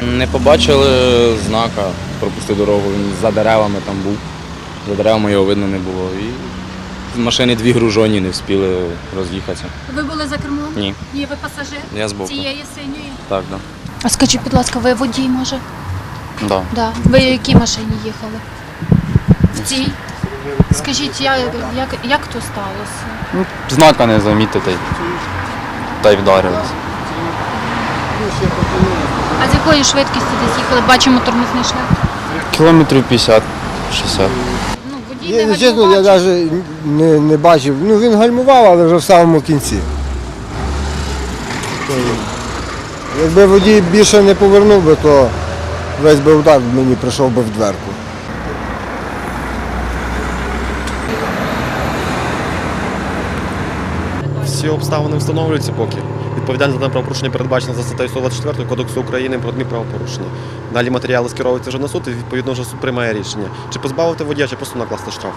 Не побачили знака, пропустив дорогу, він за деревами там був. За деревами його видно не було. І машини дві гружоні не встигли роз'їхатися. Ви були за кермом? Ні. Ні, ви пасажир Я збоку. цієї синьої. Так, так. А скажіть, будь ласка, ви водій може? Да. Да. Ви в якій машині їхали? В цій? Скажіть, як, як, як то сталося? Ну, знака не замітив та й, вдарились. А з якої швидкістю десь їхали? Бачимо тормозний шлях. Кілометрів 50-60. Ну, водій Я, не чесно, я гальмував. навіть не, не бачив. Ну він гальмував, але вже в самому кінці. То, Якби водій більше не повернув би, то весь би удар мені прийшов би в дверку. Всі обставини встановлюються поки. Відповідальність за правопорушення передбачена за статтею 124 Кодексу України про адмінправопорушення. Далі матеріали скеровуються вже на суд і відповідно вже суд приймає рішення. Чи позбавити водія, чи просто накласти штраф.